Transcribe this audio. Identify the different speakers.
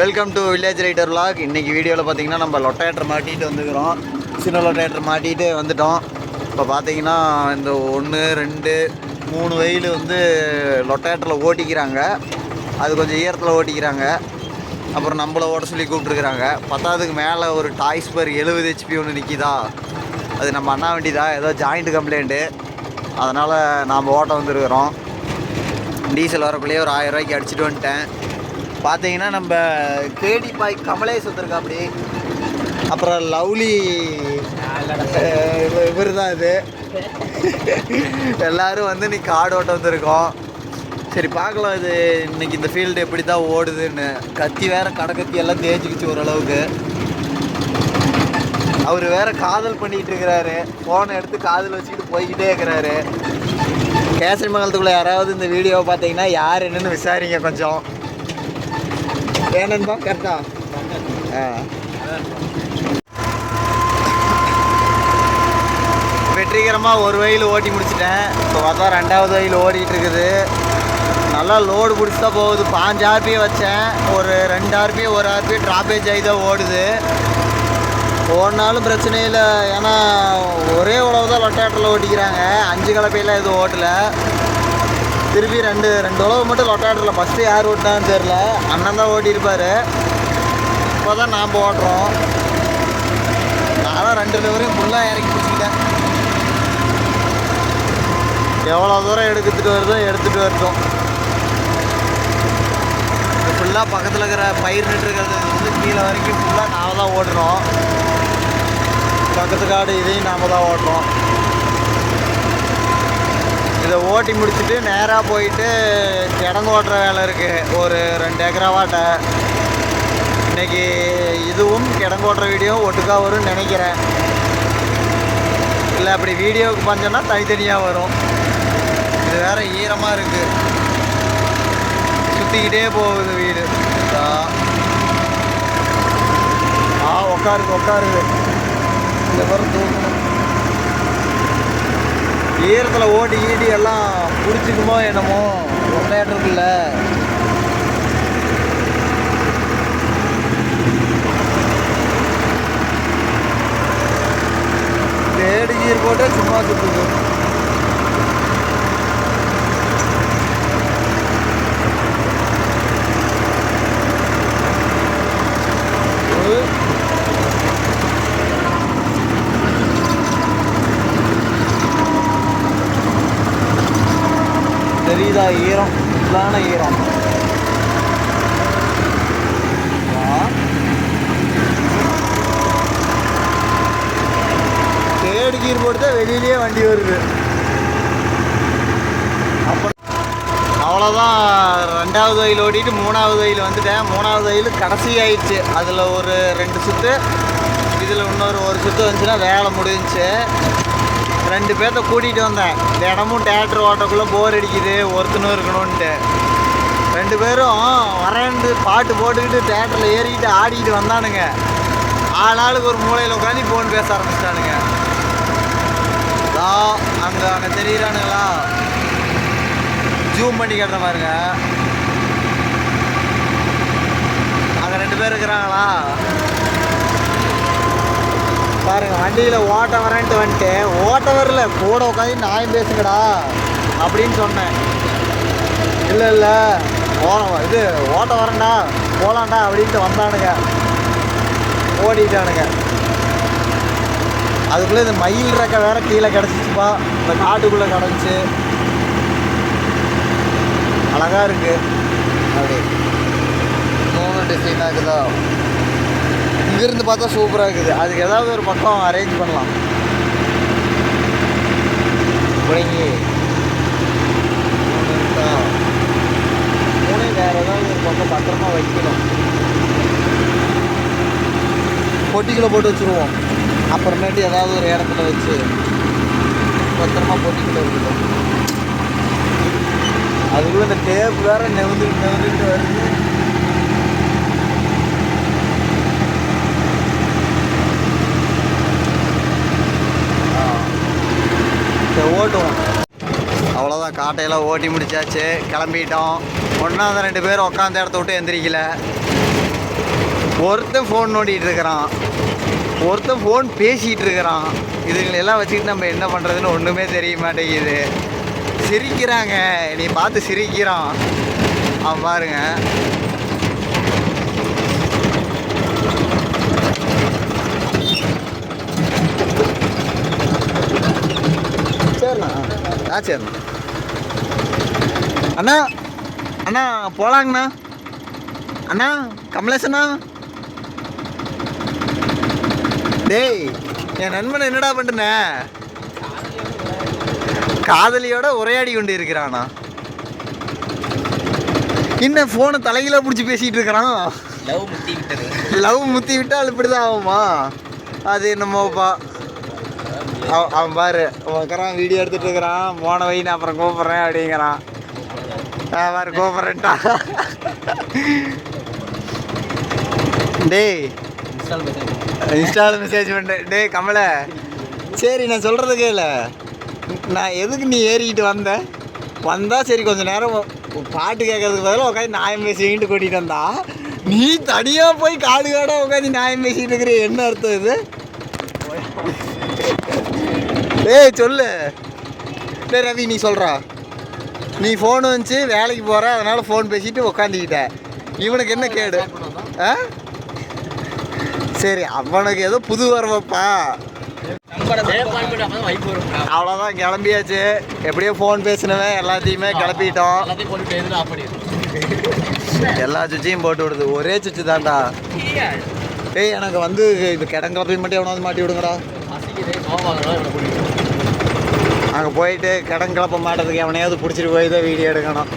Speaker 1: Welcome to village writer vlog இன்றைக்கி வீடியோவில் பார்த்தீங்கன்னா நம்ம லொட்டேட்டர் மாட்டிகிட்டு வந்துக்கிறோம். சின்ன லொட்டேட்டர் மாட்டிகிட்டு வந்துட்டோம். இப்போ பார்த்தீங்கன்னா இந்த ஒன்று ரெண்டு மூணு வெயில் வந்து லொட்டேட்டரில் ஓட்டிக்கிறாங்க. அது கொஞ்சம் ஈரத்தில் ஓட்டிக்கிறாங்க. அப்புறம் நம்மளை ஓட்ட சொல்லி கூப்பிட்ருக்குறாங்க பத்தாவதுக்கு மேலே ஒரு டாய்ஸ் பர் எழுபது ஹெச்பி ஒன்று நிற்கிதா அது நம்ம அண்ணா வண்டி தான் ஏதோ ஜாயிண்ட் கம்ப்ளைண்ட்டு அதனால் நாம் ஓட்ட வந்துருக்குறோம். டீசல் வரக்குள்ளேயே ஒரு ஆயிரம் ரூபாய்க்கு அடிச்சிட்டு வந்துட்டேன். பார்த்தீங்கன்னா நம்ம கேடி பாய் கமலேஷ் வந்திருக்கா அப்படி அப்புறம் லவ்லி இவர் தான் இது. எல்லாரும் வந்து நீ காடு ஓட்ட வந்திருக்கோம். சரி பார்க்கலாம் இது. இன்னைக்கு இந்த ஃபீல்டு எப்படி தான் ஓடுதுன்னு. கத்தி வேற கடை கத்தி எல்லாம் தேய்ச்சிக்கிச்சு ஓரளவுக்கு. அவர் வேற காதல் பண்ணிட்டு இருக்கிறாரு. ஃபோனை எடுத்து காதல் வச்சுக்கிட்டு போய்கிட்டே இருக்கிறாரு. கேசரி மங்கலத்துக்குள்ள யாராவது இந்த வீடியோவை பார்த்தீங்கன்னா யார் என்னன்னு விசாரிங்க கொஞ்சம். ஏனன்பா கரெக்டா ஆ? வெற்றிகரமாக ஒரு வயல் ஓட்டி முடிச்சிட்டேன். இப்போ பார்த்தா ரெண்டாவது வயல் ஓடிட்டு இருக்குது. நல்லா லோடு பிடிச்சி தான் போகுது. பாஞ்சு ஆர்பியை வச்சேன். ஒரு ரெண்டு ஆர்பி ஒரு ஆர்பி ட்ராப்பேஜ் ஆகி தான் ஓடுது. ஓடினாலும் பிரச்சனை இல்லை. ஏன்னா ஒரே உழவு தான் லொட்டாட்டில் ஓட்டிக்கிறாங்க. அஞ்சு கலப்பையெல்லாம் எதுவும் ஓட்டலை. திருப்பி ரெண்டு ரெண்டு உழவு மட்டும் லொட்டாட்டில் ஃபஸ்ட்டு யார் ஓட்டினான்னு தெரில அண்ணன் தான் ஓட்டியிருப்பார். இப்போ தான் நாம் ஓட்டுறோம். நானும் ரெண்டு லிவரையும் ஃபுல்லாக இறக்கி பிடிச்சிக்கிட்டேன். எவ்வளோ தூரம் எடுத்துகிட்டு வருதோ எடுத்துகிட்டு வரட்டும். ஃபுல்லாக பக்கத்தில் இருக்கிற பயிர் நட்டுருக்கிறது வந்து கீழே வரைக்கும் ஃபுல்லாக நாம் தான் ஓட்டுறோம். பக்கத்து காடு இதையும் நாம் தான் ஓட்டுறோம். இதை ஓட்டி முடிச்சுட்டு நேராக போயிட்டு கிடங்கு ஓட்டுற வேலை இருக்குது ஒரு ரெண்டு ஏக்கரா வாட்டை இன்னைக்கு இதுவும் கிடங்கு ஓட்டுற வீடியோ ஒட்டுக்கா வரும்னு நினைக்கிறேன். இல்லை அப்படி வீடியோவுக்கு பஞ்சம்னா தனித்தனியாக வரும். இது வேறு ஈரமாக இருக்குது சுற்றிக்கிட்டே போகுது வீடு. ஆ உட்காருது உட்காருது இந்த வரும் தூக்கணும் ஈரத்தில் ஓடி ஈடி எல்லாம் பிடிச்சிக்குமோ என்னமோ ரொட்டேட்டருக்குல்ல தேடி ஈர் போட்டு சும்மா சுற்றுது தெரியுதா ஈரம். ஃபுல்லான ஈரம். வா. கீர் போட்டு தான் வெளியிலேயே வண்டி வருது. அப்புறம் அவ்வளோதான் ரெண்டாவது வயல் ஓடிட்டு மூணாவது வயல் வந்துட்டேன். மூணாவது வயல் கடைசி ஆயிடுச்சு. அதில் ஒரு ரெண்டு சுற்று இதில் இன்னொரு ஒரு சுற்று வந்துச்சுன்னா வேலை முடிஞ்சிச்சு. ரெண்டு பேர்த்த கூட்டிகிட்டு வந்தேன். தினமும் டேட்டர் ஓட்டக்குள்ளே போர் அடிக்குது ஒருத்தனும் இருக்கணும்ன்ட்டு. ரெண்டு பேரும் வரேன்ட்டு பாட்டு போட்டுக்கிட்டு தேட்டரில் ஏறிக்கிட்டு ஆடிக்கிட்டு வந்தானுங்க. ஆளாளுக்கு ஒரு மூலையில் உட்காந்து ஃபோன் பேச ஆரம்பிச்சிட்டானுங்க. அங்கே அங்கே தெரியுறானுங்களா? ஜூம் பண்ணி கட்டுற பாருங்க. அங்கே ரெண்டு பேர் இருக்கிறாங்களா? பாருங்க வண்டியில் ஓட்ட வரேன்ட்டு வந்துட்டு ஓட்ட வரல கூட உட்காந்து நாயம் பேசுங்கடா அப்படின்னு சொன்னேன். இல்லை இல்லை ஓரம் இது ஓட்ட வரேன்டா போகலான்டா அப்படின்ட்டு வந்தானுங்க. ஓடிட்டானுங்க. அதுக்குள்ளே இந்த மயில் ரக்க வேற கீழே கிடச்சிச்சுப்பா. இந்த காட்டுக்குள்ளே கிடந்துச்சு. அழகாக இருக்கு. அப்படி. மூணு டிசைனாக இருக்குதா? இங்கிருந்து பார்த்தா சூப்பராக இருக்குது. அதுக்கு ஏதாவது ஒரு பக்கம் அரேஞ்ச் பண்ணலாம். பிடிங்கி மூணு வேறு ஏதாவது ஒரு பக்கம் பத்திரமா வைக்கணும். பொட்டிக்குள்ளே போட்டு வச்சுருவோம். அப்புறமேட்டு ஏதாவது ஒரு இடத்துல வச்சு பத்திரமா பொட்டிக்குள்ளே இருக்கட்டும் அதுக்குள்ளே இந்த டேப் வேறு நெவுந்துட்டு நெவுந்துட்டு வருது ஆ. சரி ஓட்டுவோம். அவ்வளோதான் காட்டையெல்லாம் ஓட்டி முடிச்சாச்சு. கிளம்பிட்டோம். ஒன்றாவது ரெண்டு பேரும் உட்காந்த இடத்த விட்டு எந்திரிக்கல. ஒருத்தன் ஃபோன் நோண்டிகிட்டு இருக்கிறான். ஒருத்தன் ஃபோன் பேசிகிட்டு இருக்கிறான். இதுங்களெல்லாம் வச்சுக்கிட்டு நம்ம என்ன பண்ணுறதுன்னு ஒன்றுமே தெரிய மாட்டேங்குது. சிரிக்கிறாங்க. நீ பார்த்து சிரிக்கிறான். அவன் பாருங்க சரிண்ணா ஆ சரிண்ணா அண்ணா அண்ணா போலாங்கண்ணா. அண்ணா கமலேசண்ணா. டேய் என் நண்பன் என்னடா பண்ணுன காதலியோட உரையாடி கொண்டு இருக்கிறானா? என்ன ஃபோனை தலையில பிடிச்சி பேசிட்டு இருக்கிறான்
Speaker 2: லவ் முத்தி விட்டது.
Speaker 1: லவ் முத்தி விட்டால் இப்படிதான் ஆகுமா? அது என்னமோப்பா? அவன் அவன் பாரு உக்காரான் வீடியோ எடுத்துட்டு இருக்கிறான். போன வை நான் அப்புறம் கூப்பிட்றேன் அப்படிங்கிறான். ஆ, பாரு கூப்பிட்றேன்ட்டா டேய்.
Speaker 2: இன்ஸ்டால் மெசேஜ்
Speaker 1: இன்ஸ்டாவில் மெசேஜ் பண்ணுறேன் டேய் கமலை. சரி நான் சொல்கிறது கேளு. நான் எதுக்கு நீ ஏறிக்கிட்டு வந்த? வந்தால் சரி கொஞ்சம் நேரம் பாட்டு கேட்கறதுக்கு பதிலாக உட்காந்து நியாயம் பேசிக்கிட்டு கூட்டிகிட்டு வந்தா. நீ தனியாக போய் காடு காடாக உட்காந்து நியாயம் பேசிக்கிட்டு இருக்கிற என்ன அர்த்தம் இது? ஏய் சொல்லு. டே ரவி நீ சொல்கிறா நீ ஃபோன் வந்துச்சு வேலைக்கு போகிற அதனால் ஃபோன் பேசிட்டு உட்காந்துக்கிட்ட இவனுக்கு என்ன கேடு? ஆ? சரி அவனுக்கு ஏதோ புது வரவப்பா. அவ்வளோதான் கிளம்பியாச்சு. எப்படியோ ஃபோன் பேசினவன் எல்லாத்தையுமே கிளப்பிட்டோம். எல்லா சுவிட்சையும் போட்டு விடுது. ஒரே சுவிட்சு தான்டா. ஏய் எனக்கு வந்து இது கிடங்கிளப்பையும் மட்டும் எவனாவது மாட்டி விடுங்கடா. அங்கே போயிட்டு கிடங்கிளப்ப மாட்டதுக்கு எவனையாவது பிடிச்சிட்டு போய் தான் வீடியோ எடுக்கணும்.